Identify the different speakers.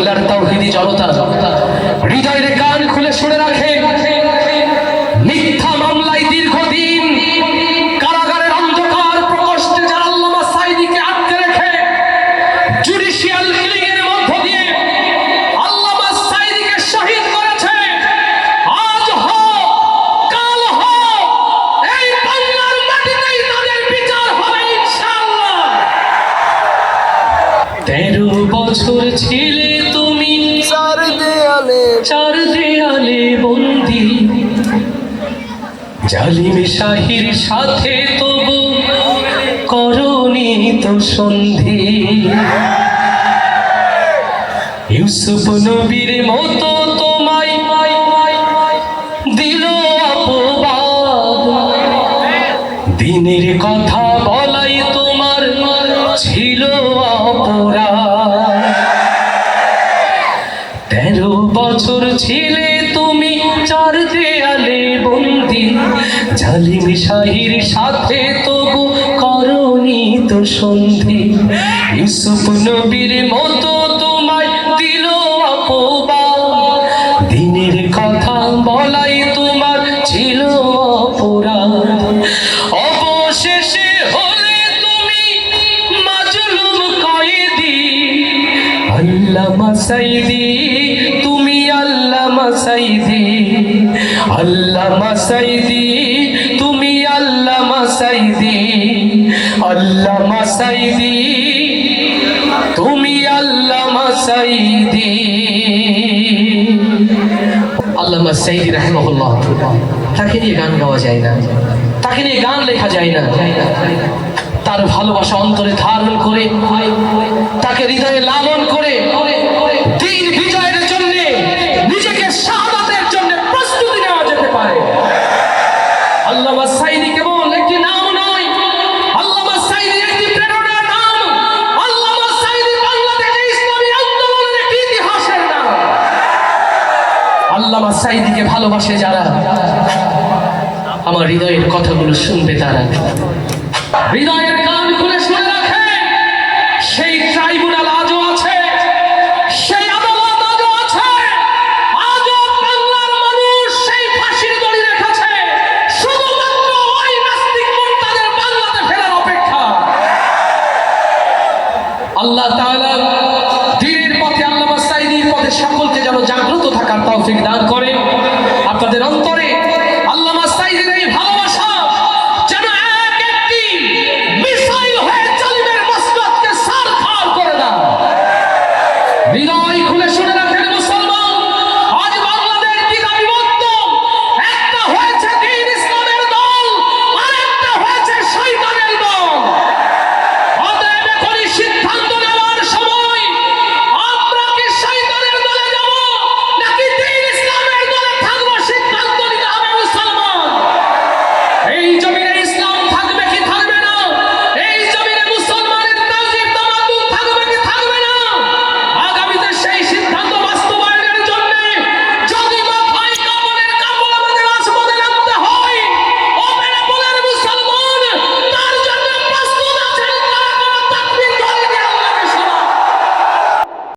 Speaker 1: বাংলার তাওহিদি জনতা হৃদয়ের কান খুলে শুনে রাখে। মিথ্যা তেরো বছর ছিলে জালিম শাহির সাথে তবু করনি তো সন্ধি। ইউসুফ নবীর মতো তোমায় দিল দিনের কথা বলাই তোমার ছিল অপরাধ। তেরো বছর ছিলে চার দেয়ালে বন্দি। জালিম শাহির সাথে তবু করনি তো সন্ধি। ইউসুফ নবীর মতো তোমায় দিল অপবাদ। দিনের কথা বলাই তোমার ছিল অপরাধ। অবশেষে হলে তুমি মাজলুম কয়েদি। আল্লামা সাইদি আল্লামা সাইদি, তুমি আল্লামা সাইদি। আল্লামা সাইদি, তুমি আল্লামা সাইদি। আল্লামা সাইদি রাহিমাহুল্লাহ। তাকে নিয়ে গান গাওয়া যায় না। তাকে নিয়ে গান লেখা যায় না। তার ভালোবাসা অন্তরে ধারণ করে, তাকে হৃদয়ে লালন করে সাইদিকে ভালোবাসে যারা। আমার হৃদয়ের কথাগুলো শুনবে তারা। হৃদয়ের আল্লাহ দিনের পথে, আল্লাহ সাইদির পথে সকলকে যেন জাগ্রত থাকার তৌফিক দান করে আপনাদের অন্তরে